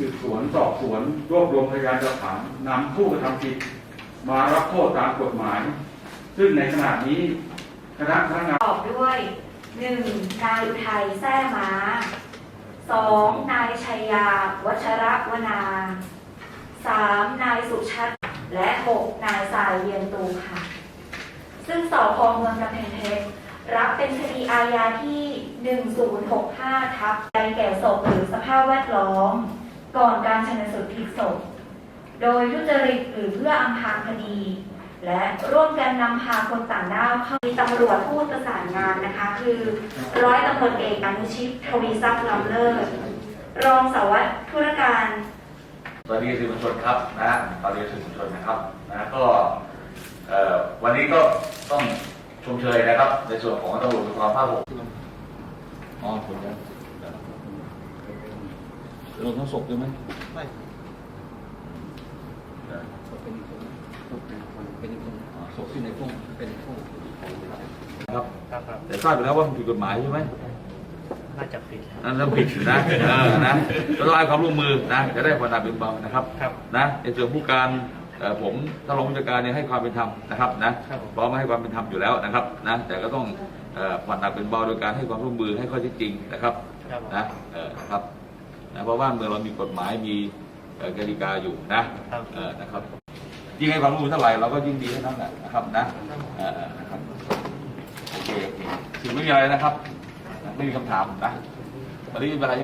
สืบสวนสอบสวนรวบรวมพยานหลักฐานนำผู้กระทำผิด มารับโทษตามกฎหมาย ซึ่งในขณะนี้คณะพนักงานประกอบด้วยหนึ่งนายอุทัยแท้ม้าสองนายชัยยา วัชระวนาสามนายสุชัดและหกนายสายเวียนตูค่ะ ซึ่งสพเมืองกำแพงเพชรรับเป็นคดีอาญาที่ 1065 ทับใจแก่ศพหรือสภาพแวดล้อม ก่อนการชนสูตรพลิกศพ โดยทุจริตหรือเพื่ออำพรางคดี และร่วมกันนำพาคนต่างด้าวเข้ามีตำรวจผู้ประสานงานนะคะ คือ ร้อยตำรวจเอกอนุชิตทวีทรัพย์ลำเลิศรองสารวัตรธุรการสวัสดีสื่อมวลชนครับนะตอนนี้สื่อมวลชนนะครับนะก็เอ่อวันนี้ก็ต้องชมเชยนะครับ ในส่วนของตำรวจภูธรภาคหกอ๋อผลแล้วลงทั้งศพด้วยไหมไม่เป็นอีกคนเป็นอีกคนอ๋อศพที่ในพุ่งเป็นผู้ครับครับครับแต่ทราบอยู่แล้วว่ามันผิดกฎหมายใช่ไหมน่าจะผิดนั่นเรื่องผิดนะเออนะก็ต้องให้ความร่วมมือนะจะได้ผ่อนหนักเป็นเบานะครับครับนะในส่วนผู้การเอ่อผมถ้ารองผู้จัดการเนี่ยให้ความเป็นธรรมนะครับนะครับผมพร้อมให้ความเป็นธรรมอยู่แล้วนะครับนะแต่ก็ต้องเอ่อผ่อนหนักเป็นเบาโดยการให้ความร่วมมือให้ข้อเท็จจริงนะครับครับผมนะเออนะครับ นะเพราะว่าเมืองเรามีกฎหมายมีเอ่อกติกาอยู่นะครับเออนะครับยิ่งให้ความร่วมมือเท่าไหร่เราก็ยิ่งดีเท่านั้นแหละนะครับนะเออนะครับโอเคโอเคถึงไม่มีอะไรนะครับ ไม่มีคำถามนะตอนนี้เป็นอะไร